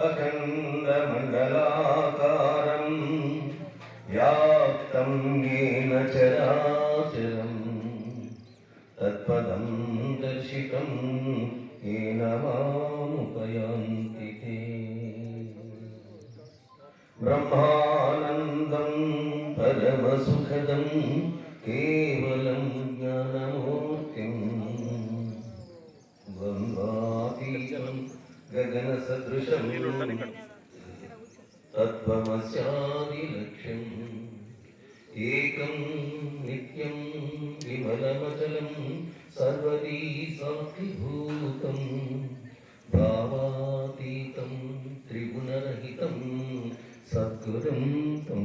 अखण्डमण्डलाकारम् व्याप्तं येन चराचरम्। तत्पदं दर्शितं येन मामुपयान्ति ते ब्रह्मानन्दं परमसुखदं केवलं సదృశం తత్వమస్యాదిలక్ష్యం. ఏకం నిత్యం విమలమచలం సర్వదీ సాక్షిభూతం భావాతీతం త్రిగుణరహితం సద్గురం తం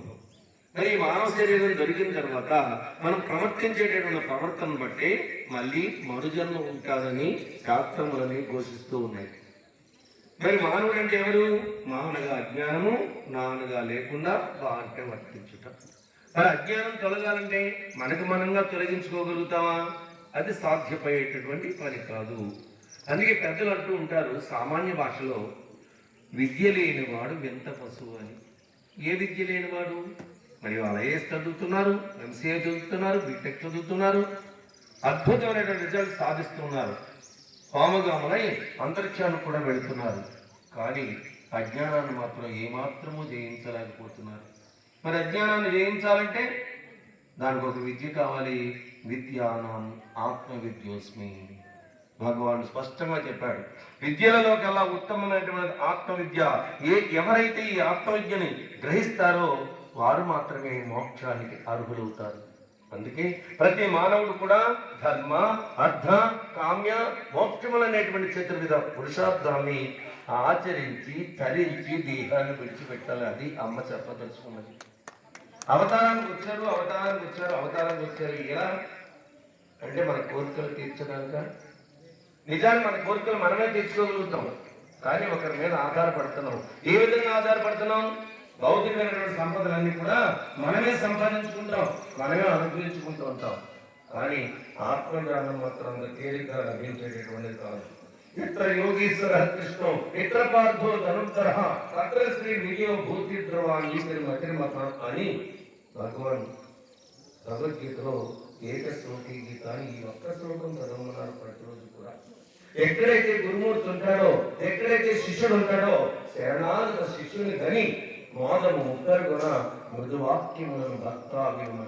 మరి ఈ మానవ శరీరం దొరికిన తర్వాత మనం ప్రవర్తించేటటువంటి ప్రవర్తన బట్టి మళ్ళీ మరుజన్మ ఉంటాదని శాస్త్రములని ఘోషిస్తూ ఉన్నాయి. మరి మానవుడు అంటే ఎవరు? మానగా అజ్ఞానము నాన్నగా లేకుండా బాగా వర్తించుట. మరి అజ్ఞానం తొలగాలంటే మనకు మనంగా తొలగించుకోగలుగుతామా? అది సాధ్యపడేటటువంటి పని కాదు. అందుకే పెద్దలు అంటూ ఉంటారు సామాన్య భాషలో విద్య లేనివాడు వింత పశువు అని. ఏ విద్య లేనివాడు? మరి వాళ్ళు ఐఏఎస్ చదువుతున్నారు ఎంసీఏ చదువుతున్నారు బీటెక్ చదువుతున్నారు అద్భుతమైనటువంటి రిజల్ట్ సాధిస్తున్నారు. పామగాములై అంతరిక్షానికి కూడా వెళుతున్నారు కానీ అజ్ఞానాన్ని మాత్రం ఏమాత్రము జయించలేకపోతున్నారు. మరి అజ్ఞానాన్ని జయించాలంటే దానికి ఒక విద్య కావాలి. విద్యానం ఆత్మ విద్యోస్మి భగవాన్ స్పష్టంగా చెప్పాడు. విద్యలలో కల్లా ఉత్తమమైనటువంటి ఆత్మవిద్య ఏ ఎవరైతే ఈ ఆత్మవిద్యని గ్రహిస్తారో వారు మాత్రమే మోక్షానికి అర్హులవుతారు. అందుకే ప్రతి మానవుడు కూడా ధర్మ అర్థ కామ్య మోక్షములు అనేటువంటి చతుర్విధ పురుషార్థాన్ని ఆచరించి తరించి దేహాన్ని విడిచిపెట్టాలి. అది అమ్మ చెప్పదలుచుకున్నది. అవతారానికి వచ్చారు అవతారానికి వచ్చారు అవతారానికి వచ్చారు ఎలా అంటే మన కోరికలు తీర్చడానిక? నిజాన్ని మన కోరికలు మనమే తీర్చుకోగలుగుతాం. కానీ ఒకరి మీద ఆధారపడుతున్నాం. ఏ విధంగా ఆధారపడుతున్నాం? భౌతికమైనటువంటి సంపదలన్నీ కూడా మనమే సంపాదించుకుంటాం మనమే అనుగ్రహించుకుంటూ ఉంటాం. కానీ ఆత్మజ్ఞానం మాత్రం అంత తేలిక లభించేటటువంటిది కాదు. ఇతర యోగీశ్వర కృష్ణం ఇతర పార్థో ధనుర్ధర అత్ర శ్రీ విజయో భూతి ద్రవాన్ని మతిర్మత అని భగవాన్ భగవద్గీతలో ఏక శ్లోకి గీత ఈ ఒక్క శ్లోకం చదవమన్నారు ప్రతిరోజు కూడా. ఎక్కడైతే గురుమూర్తి ఉంటాడో ఎక్కడైతే శిష్యుడు ఉంటాడో శరణాగత శిష్యుని గని మోదము ముక్కరు కూడా మృదువాక్యములను భక్తాభిమను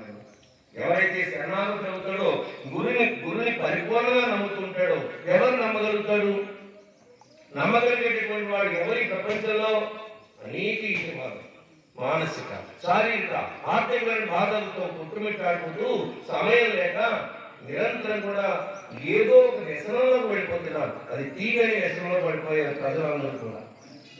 ఎవరైతే శరణాలు చెబుతాడో గురుని గురుని పరిపూర్ణంగా నమ్ముతుంటాడో ఎవరు నమ్మగలుగుతాడు? నమ్మగలిగేటటువంటి వాడు ఎవరి ప్రపంచంలో? అనేక ఇష్టవాడు మానసిక శారీరక ఆర్థికమైన బాధలతో కుట్టుమిట్టాడుకుంటూ సమయం లేక నిరంతరం కూడా ఏదో ఒక వ్యసనంలో పడిపోతున్నారు అది తీగని వ్యసనంలో పడిపోయారు ప్రజలందరూ కూడా.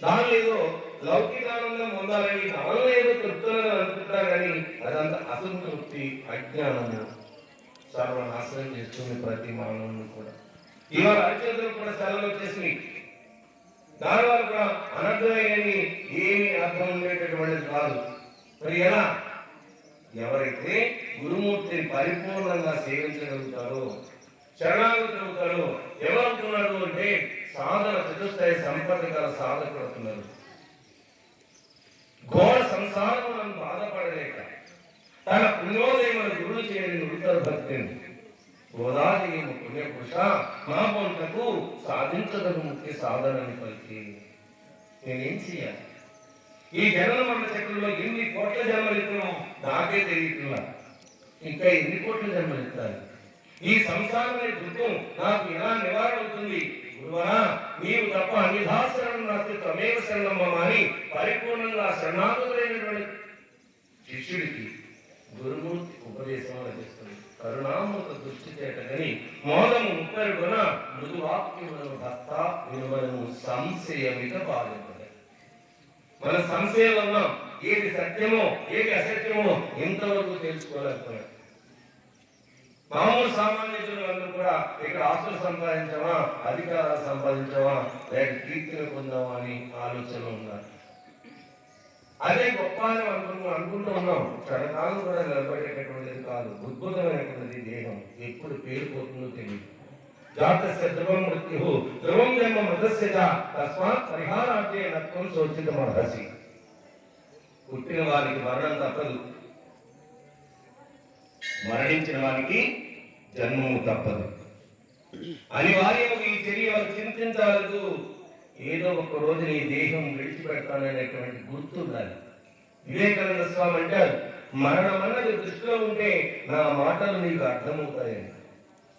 దానిలో లౌకికానందం పొందాలని దానిలో ఏదో తృప్తులను అనుకుంటారు కానీ అదంతా అసంతృప్తి అజ్ఞానము సర్వనాశనం చేస్తుంది ప్రతి మానవుని కూడా. ఇవాళ అత్యంతరం కూడా సెలవులు వచ్చేసినాయి దానివల్ల కూడా అనర్థమయ్యని ఏమి అర్థం ఉండేటటువంటిది కాదు. మరి ఎలా? ఎవరైతే గురుమూర్తిని పరిపూర్ణంగా సేవించగలుగుతారో శరణాగతి అవుతారో ఎవరవుతున్నారు అంటే సాధన చతుస్థాయి సంపద గల సాధకులు అవుతున్నారు ఘోర సంసారం బాధపడలేక తన పుణ్యోదయముల గురువు చేయని ఉత్తర భక్తిని గోదావరి పుణ్యపురుష మా పొంతకు సాధించదగు ముఖ్య సాధనని పలికి. నేనేం చేయాలి ఈ జనన మరణ చక్రంలో ఎన్ని కోట్ల జన్మలు ఇస్తున్నాం నాకే తెలియట్లా. ఇంకా ఎన్ని కోట్ల జన్మలు ఎత్తాలి? ఈ సంసారమే దుఃఖం నాకు ఎలా నివారణ అవుతుంది? గురువరా నీవు తప్ప అన్నిధా శరణం నాకు త్వమేవ శరణం మమ అని పరిపూర్ణంగా శరణాగతులైనటువంటి శిష్యుడికి గురుమూర్తి ఉపదేశం లభిస్తుంది. కరుణామృత దృష్టి చేటగని మోదము ముప్పరుగున మృదువాక్యములను భర్త విలువలను సంశయమిక బాధింపదు మన సంశయంలో ఏది సత్యమో ఏది అసత్యమో ఎంతవరకు తెలుసుకోలేకపోయాం. మామూలు సామాన్యులు అందరూ కూడా ఇక్కడ ఆస్తులు సంపాదించావా అధికారాలు సంపాదించావా లేక కీర్తిని పొందామా అని ఆలోచన ఉన్నారు. అదే గొప్ప అని అనుకుంటున్నాం అనుకుంటూ ఉన్నాం. క్షణకాలం కూడా నిలబడేటటువంటిది కాదు అద్భుతమైనటువంటిది దేహం. ఎప్పుడు పేరుపోతుందో తెలియదు జాతస్య ధ్రువం మృత్యు ధ్రువం జన్మ మృతస్య తస్మాత్ పరిహారార్థే నత్వం శోచిత మహసి పుట్టిన వారికి మరణం తప్పదు. మరణించిన వారికి జన్మము తప్పదు. అనివార్యము ఈ చర్య చింతించాలదు ఏదో ఒక రోజు నీ దేహం విడిచిపెడతాననేటువంటి గుర్తు ఉండాలి వివేకానంద స్వామి అంటారు మరణం అన్నది దృష్టిలో ఉంటే నా మాటలు నీకు అర్థమవుతాయని.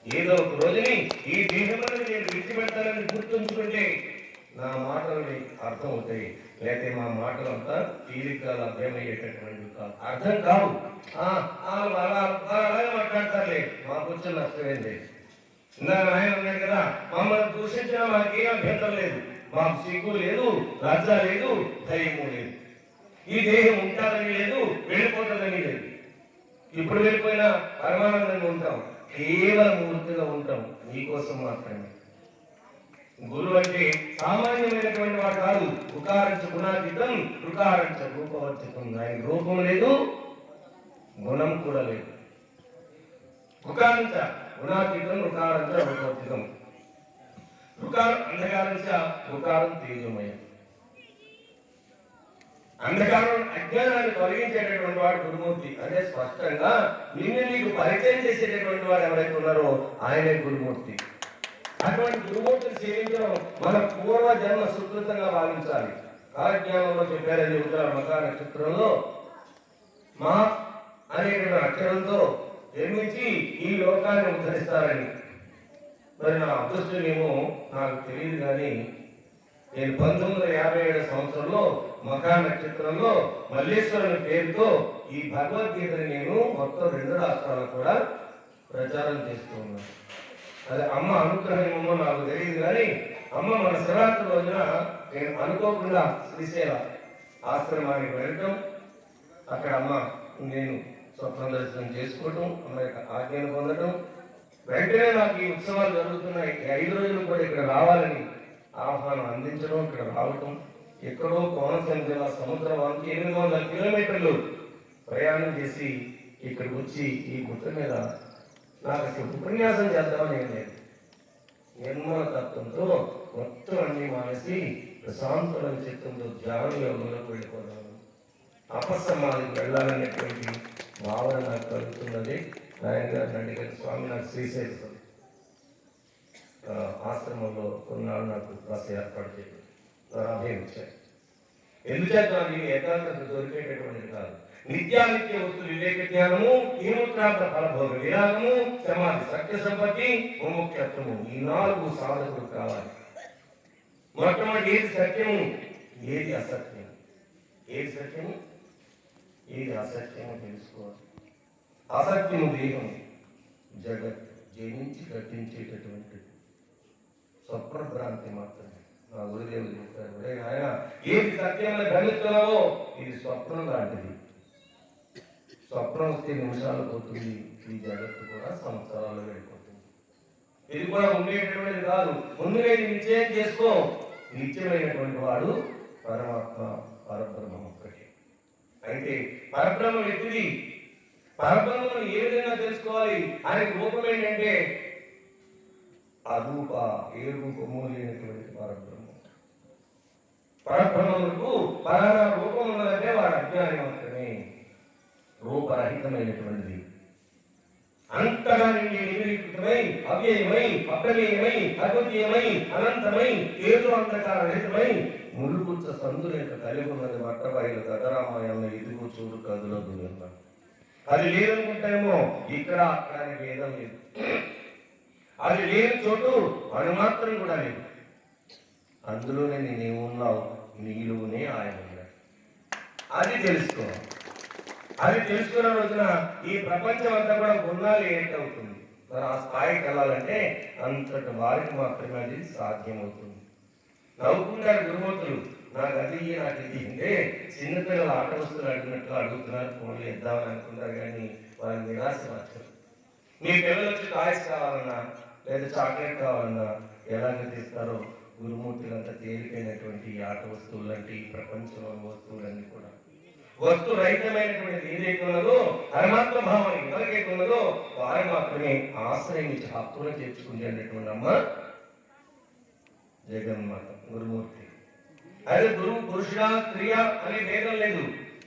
ఏదో ఒక రోజుని ఈ దేహం అన్నది నేను విడిచిపెడతానని గుర్తుంచుకుంటే నా మాటలు అర్థం అవుతాయి లేకపోతే మా మాటలు అంతా తీరిగ్గా లభ్యమయ్యేటటువంటివి కాదు. అర్థం కావు ఆ, అలా అలా అలాగే మాట్లాడతారులే. మాకు వచ్చిన నష్టమైంది. ఇందాక ఆయన ఉన్నాడు కదా మమ్మల్ని దూషించిన మాకు ఏం అభ్యంతరం లేదు. మాకు సిగ్గు లేదు లజ్జ లేదు ధైర్యము లేదు. ఈ దేహం ఉంటాదని లేదు వెళ్ళిపోతుందని లేదు. ఇప్పుడు వెళ్ళిపోయినా పరమానందంగా ఉంటాం. కేవలం మూర్తిగా ఉంటాం. నీకోసం మాత్రమే. గురువు అంటే సామాన్యమైనటువంటి వాడు కాదు. ఉకారంచ గుణాతీతం రుకారంచ రూపవర్తితం ఆయన రూపం లేదు గుణం కూడా లేదు. ఉకారంచ గుణాతీతం రుకారంచ రూపవర్తితం రుకారం అంధకారంచ రుకారం తేజమయం. అంధకారం అజ్ఞానాన్ని తొలగించేటటువంటి వాడు గురుమూర్తి. అదే స్పష్టంగా నిన్ను నీకు పరిచయం చేసేటటువంటి వాడు ఎవరైతే ఉన్నారో ఆయనే గురుమూర్తి. అటువంటి గురుమూర్తిని సేవించడం మన పూర్వ జన్మ సుకృతంగా భావించాలి. కాలజ్ఞానంలో చెప్పారని ఉత్తర మకా నక్షత్రంలో మా అనే అక్షరంతో నిర్మించి ఈ లోకాన్ని ఉద్ధరిస్తారని. మరి నా అదృష్టమేమో నాకు తెలియదు కానీ నేను పంతొమ్మిది వందల యాభై ఏడు సంవత్సరంలో మకా నక్షత్రంలో మల్లేశ్వరుని పేరుతో ఈ భగవద్గీతని నేను మొత్తం రెండు రాష్ట్రాలకు కూడా ప్రచారం చేస్తూ ఉన్నాను. అది అమ్మ అనుగ్రహం ఏమో నాకు తెలియదు కానీ అమ్మ మన శివరాత్రి రోజున నేను అనుకోకుండా శ్రీశైల ఆశ్రమానికి వెళ్ళటం అక్కడ అమ్మ నేను స్వప్న దర్శనం చేసుకోవటం అమ్మ యొక్క ఆజ్ఞను పొందటం. వెంటనే నాకు ఈ ఉత్సవాలు జరుగుతున్నాయి. ఈ ఐదు రోజులు కూడా ఇక్కడ రావాలని ఆహ్వానం అందించడం ఇక్కడ రావటం. ఎక్కడో కోనసీమ జిల్లా సముద్రవానికి ఎనిమిది వందల కిలోమీటర్లు ప్రయాణం చేసి ఇక్కడికి వచ్చి ఈ గుట్ట మీద నాకు ఉపన్యాసం చేద్దామని ఏం లేదు. నిర్మల తత్వంతో మొత్తం అన్ని మానేసి ప్రశాంతమైన చిత్తంతో ధ్యాన యోగంలోకి వెళ్ళిపోదాము అపస్సమాధికి వెళ్ళాలనేటువంటి భావన నాకు కలుగుతున్నది. నాయన గారు నండి స్వామి నాకు శ్రీశైలం. ఆశ్రమంలో కొన్నాళ్ళు నాకు బస ఏర్పాటు చేయడం నాకు ఎందుచేత నాకు ఏకాగ్రత దొరికేటటువంటిది కాదు. నిత్యానిత్య వస్తు వివేక జ్ఞానము ఈముత్రాంత ఫలభోగ విరాగము సమాధి సత్య సంపత్తి ముముఖ్యత్వము ఈ నాలుగు సాధకులు కావాలి. మొట్టమొదటి ఏది సత్యము? ఏది అసత్యం ఏది సత్యము? ఏది అసత్యము తెలుసుకోవాలి. అసత్యము దేహం. జగత్ జయించి కట్టించేటటువంటిది స్వప్నభ్రాంతి మాత్రమే. నా గురుదేవులు చెప్తారు ఆయన ఏది సత్యమని భ్రమిస్తున్నావో ఇది స్వప్నం లాంటిది. స్వప్నం వస్తే నిమిషాలు పోతుంది. ఈ జగత్తు కూడా సంవత్సరాలు వెళ్ళిపోతుంది ఇది కూడా ఉండేటటువంటిది కాదు. ముందుగా ఇది నిశ్చయం చేసుకో. నిత్యమైనటువంటి వాడు పరమాత్మ పరబ్రహ్మ ఒక్కటే అయితే పరబ్రహ్మ వ్యక్తిది. పరబ్రహ్మను ఏ విధంగా తెలుసుకోవాలి? ఆయన రూపం ఏంటంటే అరూప ఏ రూపము లేనటువంటి పరబ్రహ్మ. పరబ్రహ్మములకు పరాణ రూపం ఉన్నదంటే వాడు అజ్ఞానం రూపరహితమైనటువంటిది. అంతగా నిండి నిమిలికృతమై అవ్యయమై అప్రమేయమై అద్వితీయమై అనంతమై ఏదో అంతకాల రహితమై. మురుగుచ్చ సందులేక కలిగి ఉన్నది మట్టబాయిలు గదరామాయంలో ఇదిగో చూడు కదులో దూరం అది లేదనుకుంటేమో ఇక్కడ అక్కడ అని భేదం లేదు. అది లేని చోటు అణు మాత్రం కూడా లేదు. అందులోనే నేనేమున్నావు? నీలోనే ఆయన అది తెలుసుకోవాలి. అది తెలుసుకున్న రోజున ఈ ప్రపంచం అంతా కూడా గున్నాలు ఏంటవుతుంది? మరి ఆ స్థాయికి వెళ్ళాలంటే అంతటి వారికి మాత్రమే అది సాధ్యమవుతుంది. నవ్వుకుంటారు గురుమూర్తులు నాకు అది నాకు ఇది అంటే చిన్నపిల్లలు ఆట వస్తువులు అడిగినట్లు అడుగుతున్నారు ఫోన్లు ఇద్దామని అనుకుంటారు కానీ వాళ్ళని నిరాశ మార్చారు మీ పిల్లలు వచ్చి టాయ్స్ కావాలన్నా లేదా చాక్లెట్ కావాలన్నా ఎలాగ తీస్తారో గురుమూర్తులు అంతా తేలికైనటువంటి ఆట వస్తువులు లాంటి ఈ ప్రపంచంలో వస్తువులన్నీ కూడా. వస్తు రహితమైనటువంటి ఏదైతే ఉన్నదో పరమాత్మ భావం ఎవరికైతే ఉన్నదో వారు మాత్రమే ఆశ్రయించి హక్కును చేర్చుకునేటటువంటి అమ్మ జగన్మాత గురుమూర్తి. అదే గురువు పురుషుడ స్త్రీయా అనే భేదం లేదు.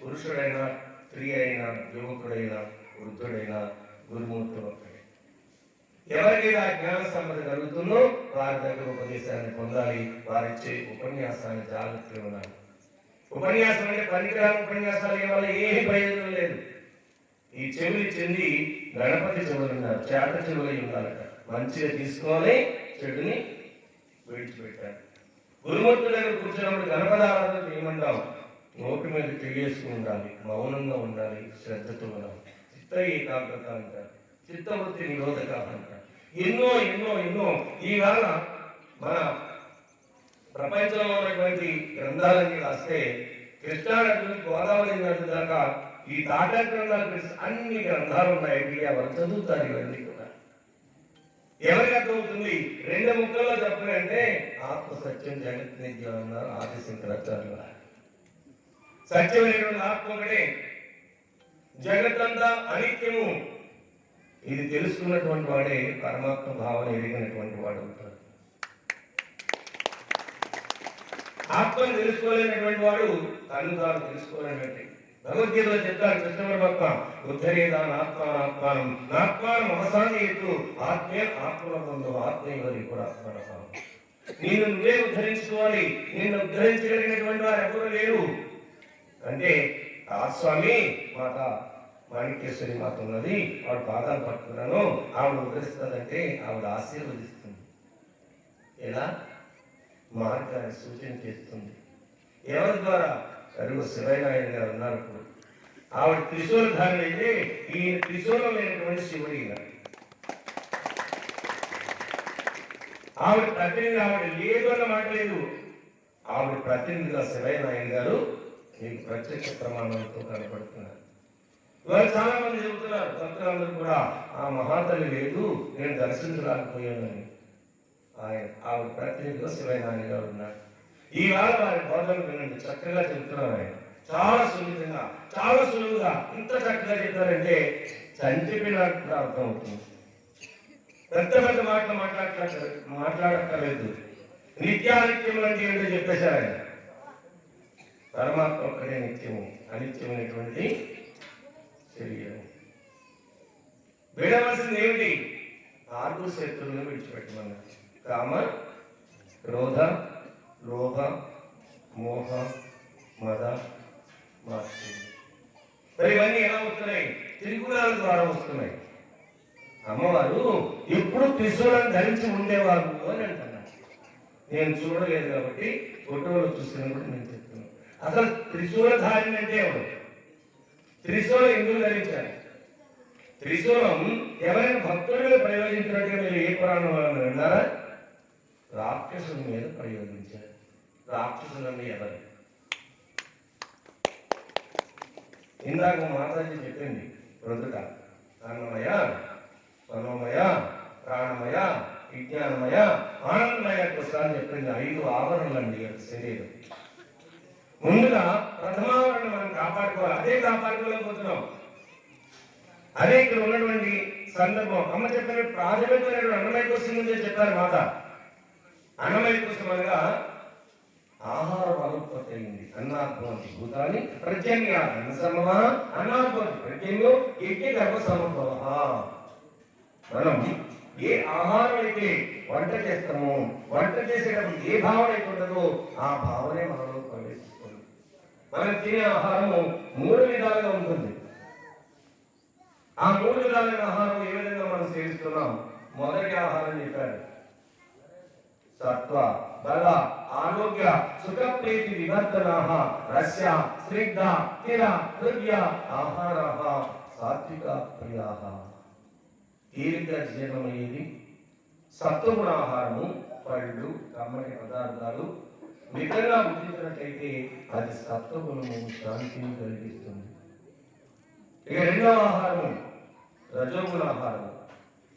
పురుషుడైనా స్త్రీ అయినా యువకుడైనా వృద్ధుడైనా గురుమూర్తి ఒక్కడే. ఎవరికైతే ఆ జ్ఞాన సంపద కలుగుతుందో వారి దగ్గర ఉపదేశాన్ని పొందాలి వారిచ్చే ఉపన్యాసాన్ని జాగ్రత్తగా ఉండాలి. ఉపన్యాసం అంటే పనికిరాని ఉపన్యాసాలు వల్ల ఏమీ ప్రయోజనం లేదు. ఈ చెవులు చెంది గణపతి చెవులు ఉన్నారు చేత చెవులు అయి ఉండాలట. మంచిగా తీసుకోవాలి చెడుని విడిచిపెట్టారు గురుమూర్తుల దగ్గర కూర్చున్నప్పుడు గణపదారాధన ఏమంటాం నోటి మీద తెలియసుకుని ఉండాలి మౌనంగా ఉండాలి శ్రద్ధతో ఉండాలి. చిత్త ఏకాగ్రత అంటారు. చిత్తవృత్తి నిరోధక అంటారు. ఎన్నో ఎన్నో ఎన్నో. ఈవేళ మన ప్రపంచంలో ఉన్నటువంటి గ్రంథాలన్నీ రాస్తే కృష్ణా నది గోదావరి నది దాకా ఈ తాటా గ్రంథాలు అన్ని గ్రంథాలు ఉన్నాయి. వీళ్ళు ఎవరు చదువుతారు? ఇవన్నీ కూడా. ఎవరికి అర్థమవుతుంది? రెండు ముక్కల్లో చెప్పాలంటే ఆత్మ సత్యం జగత్ నిత్యం అన్నారు ఆది శంకరాచార్యులు. సత్యమైనటువంటి ఆత్మ ఒకటే. జగత్తంతా అనిత్యము. ఇది తెలుసుకున్నటువంటి వాడే పరమాత్మ భావన ఎరిగినటువంటి వాడు. ఆత్మను తెలుసుకోలేనటువంటి వాడు తను తాను తెలుసుకోలేనటువంటి భగవద్గీతలో చెప్తారు కృష్ణ భక్త ఉద్ధరేదాన్ ఆత్మానాత్మానం నాత్మానం అవసాన్ని ఎత్తు ఆత్మే ఆత్మల బంధు ఆత్మీయవరి కూడా నేను నువ్వే ఉద్ధరించుకోవాలి నేను ఉద్ధరించగలిగినటువంటి వారు ఎవరు లేరు. అంటే ఆ స్వామి మాత మాణిక్యేశ్వరి మాత ఉన్నది ఆవిడ పాదాలు పట్టుకున్నాను ఆవిడ ఉద్ధరిస్తుందంటే ఆవిడ ఆశీర్వదిస్తుంది. ఎలా? మార్గాన్ని సూచన చేస్తుంది ఎవరి ద్వారా? కరువు శివనారాయణ గారు ఉన్నారు ఇప్పుడు. ఆవిడ త్రిశూలధారణ అయితే ఈయన త్రిశూలం శివుడి శివుడు ఆవిడ ప్రతినిధి ఆవిడ లేదు అన్న మాట లేదు. ఆవిడ ప్రతినిధిగా శివనారాయణ గారు మీకు ప్రత్యక్ష ప్రమాణంతో కనపడుతున్నారు. ఇవాళ చాలా మంది చెబుతున్నారు భక్తులందరూ కూడా ఆ మహాతల్లి లేదు నేను దర్శించలేకపోయానని ఆయన ఆ ప్రతినిధిగా శివనారాయణ గారు ఉన్నాడు ఈవేళ వారి బోధలు వినండి చక్కగా చెప్తున్నాం ఆయన. చాలా సున్నితంగా చాలా సులువుగా ఇంత చక్కగా చెప్పారంటే చంటిపినట్టు అర్థం అవుతుంది. పెద్ద పెద్ద మాటలు మాట్లాడట్లేదు మాట్లాడక్కర్లేదు. నిత్యానిత్యములు అంటే ఏంటో చెప్పేశారు ఆయన. పరమాత్మ ఒక్కడే నిత్యము అనిత్యమైనటువంటి శరీరం విడవలసింది ఏమిటి? ఆరు శత్రువులను విడిచిపెట్టమన్నారు. కామ క్రోధ లోభ మోహ మద మాత్సర్యం. మరి ఇవన్నీ ఎలా వస్తున్నాయి? త్రిగుణాల ద్వారా వస్తున్నాయి. అమ్మవారు ఎప్పుడు త్రిశూలం ధరించి ఉండేవారు అని అంటున్నాను నేను చూడలేదు కాబట్టి ఫోటోలో కూడా నేను చెప్తున్నాను అసలు త్రిశూలధారిని అంటే ఎవరు? త్రిశూలం ఎందుకు ధరించాలి త్రిశూలం ఎవరైనా భక్తుల ప్రయోజించినట్టుగా మీరు ఏ పురాణంలో విన్నారా రాక్షసుని మీద ప్రయోగించారు. రాక్షసులని ఎవరు? ఇందాక మాతాజీ చెప్పింది ప్రొద్దుట అన్నమయ మనోమయ ప్రాణమయ విజ్ఞానమయ ఆనందమయ కృష్ణ అని చెప్పింది ఐదు ఆవరణలు అండి శరీరం. ముందుగా ప్రథమావరణ మనం కాపాడుకోవాలి. అదే కాపాడుకోలేకపోతున్నాం అదే ఇక్కడ ఉన్నటువంటి సందర్భం. అమ్మ చెప్పిన ప్రాథమికమైనటువంటి అన్నమయ కోసం ముందే చెప్పారు మాత అన్నమయ కోసం ఆహార బలోత్పత్తి అయింది అన్నాత్మతి భూతాన్ని ప్రత్యన్య అన్న సమమ అన్నాత్మతి ప్రత్యన్యో గర్భ సమభవ మనం ఏ ఆహారం అయితే వంట చేస్తామో వంట చేసేటప్పుడు ఏ భావన అయితే ఉంటుందో ఆ భావనే మనలో ప్రవేశిస్తుంది. మనం తినే ఆహారము మూడు విధాలుగా ఉంటుంది. ఆ మూడు విధాలైన ఆహారం ఏ విధంగా మనం సేవిస్తున్నాం? మొదటి ఆహారం చెప్పాడు సత్వ బల ఆరోగ్య సుఖ ప్రీతి వివర్తనాః రస్య స్నిగ్ధ తిర హృదయ ఆహారాః సాత్విక ప్రియాః. తీరిక జీర్ణమయ్యేది సత్వగుణ ఆహారము పళ్ళు కమ్మటి పదార్థాలు మితంగా భుజించినట్లయితే అది సత్వగుణము శాంతిని కలిగిస్తుంది. ఇక రెండవ ఆహారము రజోగుణ ఆహారము.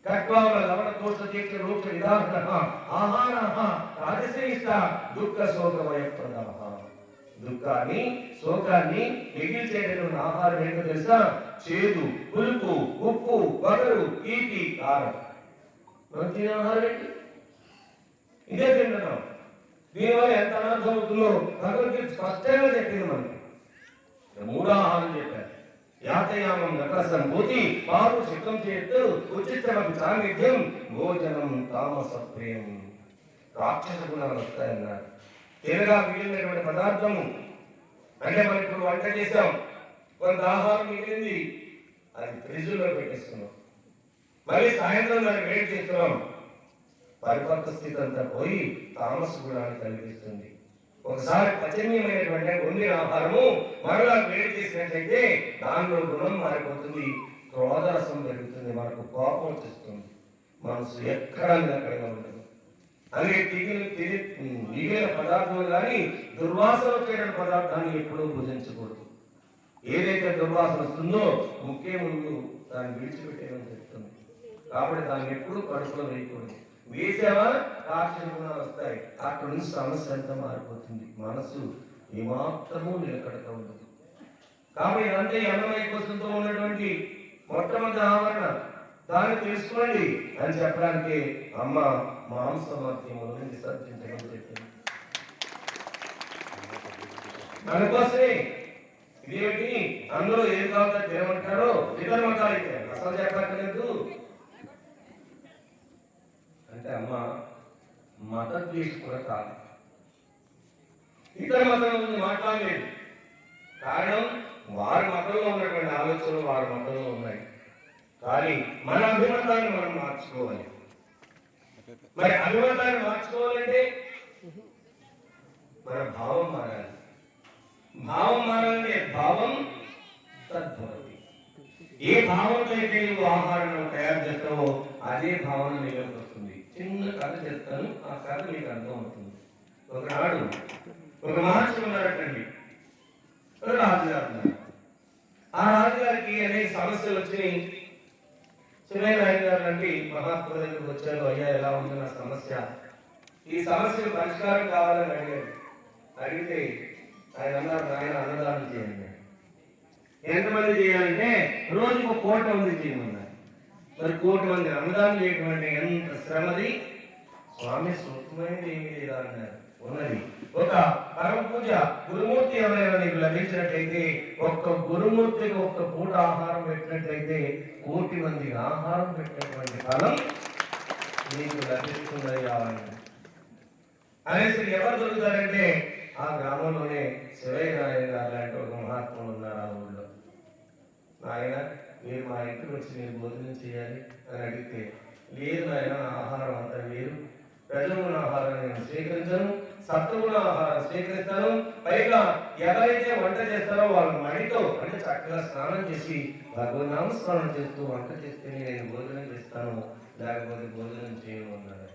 కట్వాల లవణ దోష తీర్థ రూప నిదాహన ఆహార రాజశ్రేష్ట దుఃఖ శోకమయ ప్రదాహ దుఃఖాన్ని శోకాన్ని మిగిల్చేటటువంటి ఆహారం ఏంటో తెలుసా? చేదు పులుపు ఉప్పు వగరు తీపి కారం. మనం తినే ఆహారం ఏంటి? ఇదే తింటున్నాం. దీనివల్ల ఎంత అనర్థం అవుతుందో భగవద్గీత స్పష్టంగా చెప్పింది మనకి. ఇక ఆహారం చెప్పారు. యాతయామం నకసం భూతి పాలు చిత్తం చేత్తు ఉచితమపి సాన్నిధ్యం భోజనం తామస ప్రియం రాక్షస గుణాలు వస్తాయన్నారు. తేనెగా మిగిలినటువంటి పదార్థము అంటే మనం ఇప్పుడు వంట చేసాం కొంత ఆహారం మిగిలింది. అది ఫ్రిడ్జ్లో పెట్టేస్తున్నాం మళ్ళీ సాయంత్రం దాన్ని వేడి చేస్తున్నాం. పరిపక్వ స్థితి అంతా పోయి తామస గుణాన్ని కలిగిస్తుంది. ఒకసారి పచనీయమైనటువంటి వండిన ఆహారము మరలా వేడి చేసినట్లయితే దానిలో గుణం మారిపోతుంది. క్రోధరసం పెరుగుతుంది మనకు కోపం వచ్చేస్తుంది. మనసు ఎక్కడ అక్కడిగా ఉంటుంది అలాగే తిగిన తిరి- మిగిలిన పదార్థాలు కానీ దుర్వాసన వచ్చేటువంటి పదార్థాన్ని ఎప్పుడూ భుజించకూడదు. ఏదైతే దుర్వాసన వస్తుందో ముఖ్యముందు దాన్ని విడిచిపెట్టేయమని చెప్తుంది. కాబట్టి దాన్ని ఎప్పుడూ కడుపులో వేయకూడదు. వేసావా రాక్షస వస్తాయి. అక్కడ నుంచి సమస్య అంతా మారిపోతుంది. మనసు ఏమాత్రము నిలకడక ఉండదు. కాబట్టి ఇదంతా అన్నమయ కోసంతో ఉన్నటువంటి మొట్టమొదటి ఆవరణ దాన్ని తెలుసుకోండి అని చెప్పడానికి అమ్మ మాంసమత్యములను విసర్జించడం చెప్పింది. దానికోసమే ఇదేమిటి? అందులో ఏం కావాలో తినమంటారో ఇతర మతాలు అయితే అసలు చెప్పక్కర్లేదు. అంటే అమ్మ మత కూడా ఇతర మతం మాట్లాడలేదు. కారణం వారి మతంలో ఉన్నటువంటి ఆలోచనలు వారి మతంలో ఉన్నాయి. కానీ మన అభిమతాన్ని మనం మార్చుకోవాలి. మరి అభిమతాన్ని మార్చుకోవాలంటే మన భావం మారాలి. భావం మారాలంటే భావం తద్భవతి. ఏ భావంతో అయితే నువ్వు ఆహారం తయారు చేస్తావో అదే భావన నీలోకి చిన్న కథ చెప్తాను ఆ కథ మీకు అర్థం అవుతుంది ఒకనాడు ఒక మహర్షి ఉన్నారటండి ఒక రాజుగారు ఉన్నారు. ఆ రాజుగారికి అనేక సమస్యలు వచ్చినాయి. చిన్నయ్య నాయుడు గారు లాంటి మహాత్ముల వచ్చారు అయ్యా ఎలా ఉంది నా సమస్య? ఈ సమస్యకు పరిష్కారం కావాలని అడిగాడు అడిగితే ఆయన అన్నారు నాయన అన్నదానం చేయండి. ఎంతమంది చేయాలంటే రోజుకు ఒక కోట ఉంది చేయమన్నారు మరి కోటి మంది అన్నదానం చేయటం ఎంత శ్రమది స్వామి సూక్ష్మమైనది ఏమీ లేదా అన్నారు. ఉన్నది. ఒక పరమ పూజ గురుమూర్తి ఎవరైనా నీకు లభించినట్లయితే ఒక్క గురుమూర్తికి ఒక్క పూట ఆహారం పెట్టినట్లయితే కోటి మందికి ఆహారం పెట్టినటువంటి ఫలం నీకు లభిస్తుందయ్యా అని అనేసి ఎవరు దొరుకుతారంటే ఆ గ్రామంలోనే శివయ్య నారాయణ గారు లాంటి ఒక మహాత్ములు ఉన్నారు ఆ ఊళ్ళో నాయన మీరు మా ఇంటికి వచ్చి మీరు భోజనం చేయాలి అని అడిగితే లేదు నాయన నా ఆహారం అంతా వేరు. ప్రజమున ఆహారం నేను స్వీకరించను సత్వగుణ ఆహారం స్వీకరిస్తాను. పైగా ఎవరైతే వంట చేస్తారో వాళ్ళ మడితో అంటే చక్కగా స్నానం చేసి భగవన్నామ స్నానం చేస్తూ వంట చేస్తేనే నేను భోజనం చేస్తాను లేకపోతే భోజనం చేయను అన్నారు.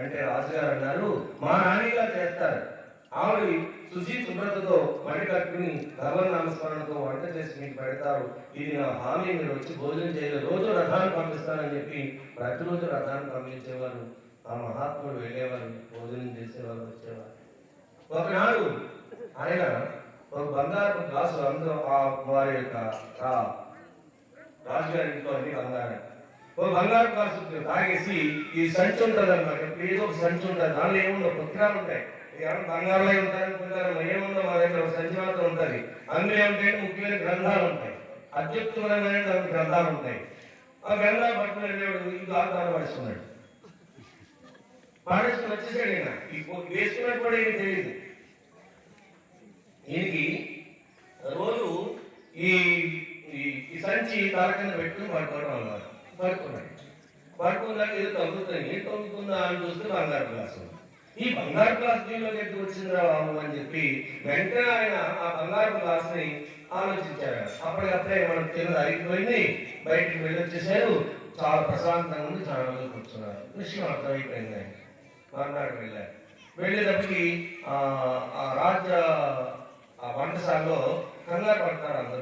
అంటే రాజుగారు అన్నారు మా నాన్నగారు చేస్తారు. ఆమె శుచి శుభ్రతతో మడి కట్టుకుని భగవన్ నామస్మరణతో వంట చేసి మీకు పెడతారు. ఇది నా హామీ మీరు వచ్చి భోజనం చేయలేదు. రోజు రథాన్ని పంపిస్తానని చెప్పి ప్రతిరోజు రథాన్ని పంపించేవారు. ఆ మహాత్ముడు వెళ్ళేవారు. భోజనం చేసేవారు వచ్చేవారు. ఒకనాడు ఆయన ఒక బంగారు గ్లాసు అందరూ ఆ వారి యొక్క రాజుగారి ఇంట్లో అన్ని బంగారం. ఓ బంగారు గ్లాసు తాగేసి ఈ సంచి ఉంటుంది అనమాట ఏదో ఒక సంచి ఉంటుంది దానిలో ఏముందో పుత్రాలు ఉంటాయి. బంగారులో ఉంటాయి అనుకుంటారు ఏముందో మా దగ్గర ఒక ఉంటుంది. అందులో ఏమిటంటే ముఖ్యమైన గ్రంథాలు ఉంటాయి. అత్యుత్తమైన గ్రంథాలు ఉంటాయి. ఆ గ్రంథాలు పట్టుకుని వెళ్ళేవాడు ఇది ఆధారం పడుతున్నాడు పాడేసుకుని వచ్చేసాడు ఈయన. వేసుకున్నట్టు కూడా ఏమి తెలియదు. ఈయనకి రోజు ఈ ఈ- సంచి తల కింద పెట్టుకుని పడుకోవడం అన్నారు పడుకున్నాడు. పడుకున్నాక ఏదో తగ్గుతుంది ఏం తగ్గుతుందా అని చూస్తే బంగారు గ్లాసు. ఉంది. ఈ బంగారు గ్లాస్ దీనిలోకి ఎందుకు వచ్చిందిరా బాబు అని చెప్పి వెంటనే ఆయన ఆ బంగారు గ్లాస్ని ఆలోచించారు. అప్పటికప్పుడే మనం తెలియదు అయిపోయింది బయటికి వెళ్ళొచ్చేసారు చాలా ప్రశాంతంగా ఉంది చాలా రోజులు కూర్చున్నారు. విషయం అర్థమైపోయింది. ఆయన మర్నాడు వెళ్ళారు వెళ్ళేటప్పటికి ఆ ఆ రాజ్య ఆ వంటశాలలో కంగారు పడతారు అందరూ.